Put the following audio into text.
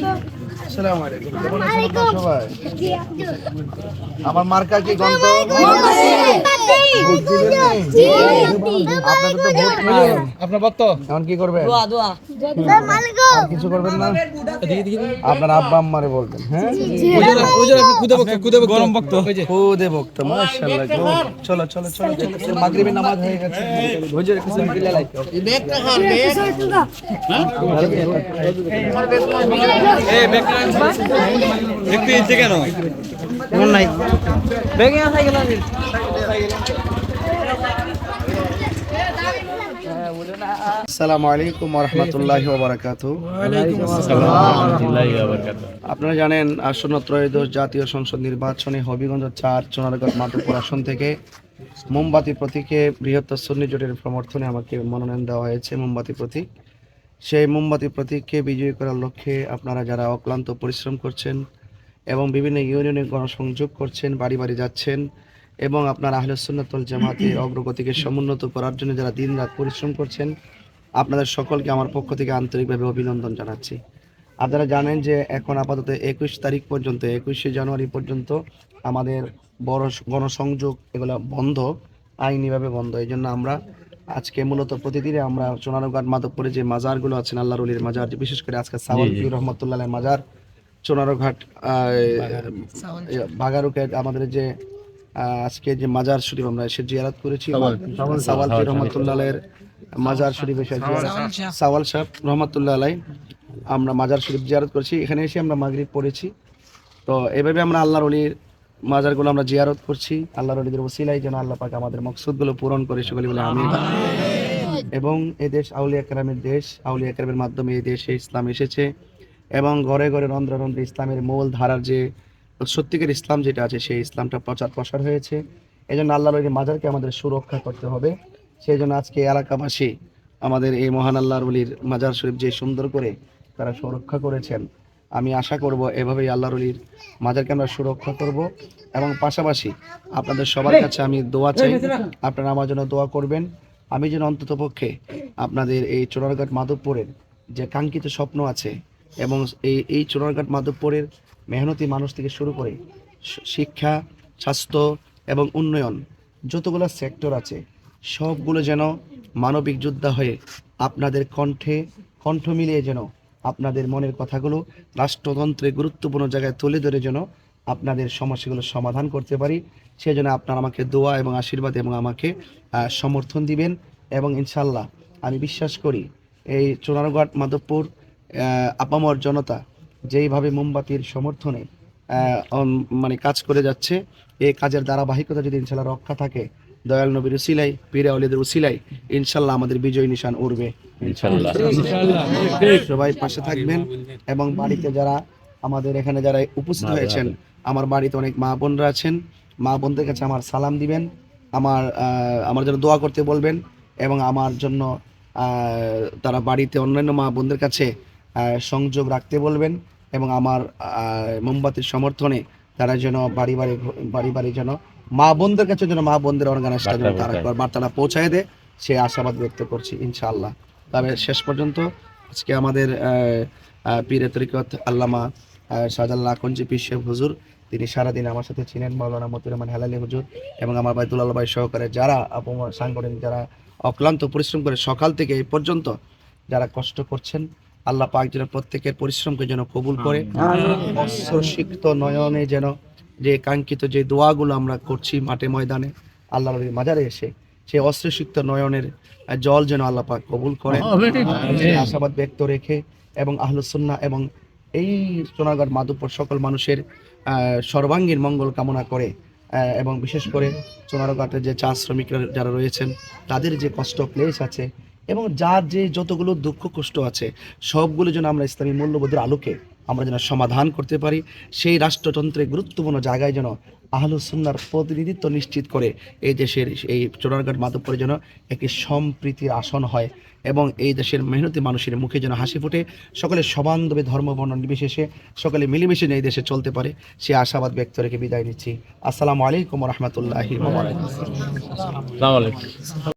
ঠিক আছে আসসালামু আলাইকুম। কেমন আছেন সবাই? আমার মার্কা কি গন্ত ভোট দিবেন নি? আপনাদের তো ভোট নাই আপনার এখন কি করবেন? কিছু করবেন না? আপনার আব্বা আম্মারে বলবেন হ্যাঁ? গরম খুদে মাশাআল্লাহ চলো চলো চলো মাগরিবের নামাজ হয়ে গেছে। হুজুর কিছু মিলে লাইতে একটু ইচ্ছে কেন? মন নাই। আসসালামু আলাইকুম ওয়া রাহমাতুল্লাহি আপনারা জানেন আসন্ন ত্রয়োদশ জাতীয় সংসদ নির্বাচনে হবিগঞ্জ চার চোনারগড় মাধবপুর আসন থেকে মোমবাতি প্রতীকে বৃহত্তর সুন্নি জোটের সমর্থনে আমাকে মনোনয়ন দেওয়া হয়েছে মোমবাতি প্রতীক। সেই মোমবাতি প্রতীককে বিজয়ী করার লক্ষ্যে আপনারা যারা অক্লান্ত পরিশ্রম করছেন এবং বিভিন্ন ইউনিয়নে গণসংযোগ করছেন বাড়ি বাড়ি যাচ্ছেন এবং আপনার আহলুসুন্নাতুল জামাতের অগ্রগতিকে সমুন্নত করার জন্য যারা দিনরাত পরিশ্রম করছেন আপনাদের সকলকে আমার পক্ষ থেকে আন্তরিকভাবে অভিনন্দন জানাচ্ছি। আপনারা জানেন যে এখন আপাতত একুশ তারিখ পর্যন্ত একুশে জানুয়ারি পর্যন্ত আমাদের বড় গণসংযোগ এগুলো বন্ধ আইনিভাবে বন্ধ। এই জন্য আমরা আজকে মূলত প্রতিদিনে আমরা সোনারঘাট মাধবপুরে যে মাজারগুলো আছেন আল্লাহ রলির মাজার যে বিশেষ করে আজকে সাওয়ালপি রহমতুল্লাহ মাজার সোনারঘাট বাগারুকে আমাদের যে আহ, আজকে যে মাজার শরীফ আমরা এসে জিয়ারত করেছি সাওয়ালপি রহমতুল্লাহের মাজার শরীফ এসে সাওয়াল সাহেব রহমতুল্লাহ আলাই আমরা মাজার শরীফ জিয়ারত করেছি। এখানে এসে আমরা মাগরিব পড়েছি। তো এভাবে আমরা আল্লাহর অলির মাজারগুলো আমরা জিয়ারত করছি। আল্লাহর অলিদের ওসিলাই যেন আল্লাহ পাক আমাদের মকসুদগুলো পূরণ করে সকলে বলে আমি এবং এই দেশ আউলিয়া কেরামের দেশ, আউলিয়া কেরামের মাধ্যমে এই দেশে ইসলাম এসেছে। এবং ঘরে ঘরে রন্ধ্রে রন্ধ্রে ইসলামের মূল ধারার যে, সত্যিকার ইসলাম যেটা আছে, সেই ইসলামটা প্রচার প্রসার হয়েছে। এই জন্য আল্লাহ অলির মাজারকে আমাদের সুরক্ষা করতে হবে। সেই জন্য আজকে এলাকাবাসী আমাদের এই মহান আল্লাহর অলির মাজার শরীফ যে সুন্দর করে তারা সুরক্ষা করেছেন। আমি আশা করব এভাবেই আল্লাহর অলির মাজারকে আমরা সুরক্ষা করব এবং পাশাপাশি আপনাদের সবার কাছে আমি দোয়া চাই আপনারা আমার জন্য দোয়া করবেন। আমি যেন অন্তত পক্ষে আপনাদের এই চোরারঘাট মাধবপুরের যে কাঙ্ক্ষিত স্বপ্ন আছে এবং এই এই চোরারঘাট মাধবপুরের মেহনতি মানুষ থেকে শুরু করে শিক্ষা স্বাস্থ্য এবং উন্নয়ন যতগুলো সেক্টর আছে সবগুলো যেন মানবিক যোদ্ধা হয়ে আপনাদের কণ্ঠে কণ্ঠ মিলিয়ে যেন আপনাদের মনের কথাগুলো রাষ্ট্রতন্ত্রে গুরুত্বপূর্ণ জায়গায় তুলে ধরে যেন আপনাদের সমস্যাগুলো সমাধান করতে পারি। সেজন্য আপনারা আমাকে দোয়া এবং আশীর্বাদ এবং আমাকে সমর্থন দিবেন এবং ইনশাল্লাহ আমি বিশ্বাস করি এই চোনারঘাট, মাধবপুর আপামর জনতা যেইভাবে মোমবাতির সমর্থনে মানে কাজ করে যাচ্ছে এই কাজের ধারাবাহিকতা যদি ইনশাল্লাহ রক্ষা থাকে দয়াল নবীর উসিলাই পীরে অলিদের উসিলাই ইনশাল্লাহ আমাদের বিজয় নিশান উড়বে। সবাই পাশে থাকবেন এবং বাড়িতে যারা আমাদের এখানে যারা উপস্থিত হয়েছেন আমার বাড়িতে অনেক মা বোনরা আছেন। মা বোনদের কাছে আমার সালাম দিবেন। আমার আমার জন্য দোয়া করতে বলবেন এবং আমার জন্য তারা বাড়িতে অন্যান্য মা বোনদের কাছে সংযোগ রাখতে বলবেন এবং আমার মোমবাতির সমর্থনে তারা যেন বাড়ি বাড়ি বাড়ি বাড়ি যেন মা বোনদের কাছে যেন মা বোনদের অর্গানাইজটা যেন তারা বার্তাটা পৌঁছায় দেয় সে আশাবাদ ব্যক্ত করছি ইনশাআল্লাহ। তবে শেষ পর্যন্ত আজকে আমাদের পীরে তরিকত আল্লামা আহ, শাহজাল্লাহ আকঞ্জি পীর শেখ হুজুর তিনি সারাদিন আমার সাথে ছিলেন মাওলানা মতির রহমান হেলালি হুজুর এবং আমার ভাই দুলাল ভাই সহকারে যারা আপমর সাংগঠনিক যারা অক্লান্ত পরিশ্রম করে সকাল থেকে এই পর্যন্ত যারা কষ্ট করছেন আল্লাহ পাক যেন প্রত্যেকের পরিশ্রমকে যেন কবুল করে অশ্রুসিক্ত নয়নে যেন যে কাঙ্ক্ষিত যে দোয়াগুলো আমরা করছি মাঠে ময়দানে আল্লাহ মাজারে এসে সেই অশ্রুসিক্ত নয়নের জল যেন আল্লাহ পাক কবুল করে আশাবাদ ব্যক্ত রেখে এবং আহলুসুন্না এবং এই সোনারগড় মাধবপুর সকল মানুষের সর্বাঙ্গীন মঙ্গল কামনা করে এবং বিশেষ করে সোনারঘাটের যে চা শ্রমিকরা যারা রয়েছেন তাদের যে কষ্ট ক্লেশ আছে এবং যার যে যতগুলো দুঃখ কষ্ট আছে সবগুলো যেন আমরা ইসলামী মূল্যবোধের আলোকে আমরা যেন সমাধান করতে পারি। সেই রাষ্ট্রতন্ত্রে গুরুত্বপূর্ণ জায়গায় যেন আহলুসুন্নার প্রতিনিধিত্ব নিশ্চিত করে এই দেশের এই চোরারঘাট মাধবপুরে যেন একটি সম্প্রীতির আসন হয় এবং এই দেশের মেহনতি মানুষের মুখে যেন হাসি ফুটে। সকলে সবান্ধবে ধর্ম বর্ণ নির্বিশেষে সকলে মিলেমিশে এই দেশে চলতে পারে, সে আশাবাদ ব্যক্ত রেখে বিদায় নিচ্ছি। আসসালামু আলাইকুম রহমতুল্লাহি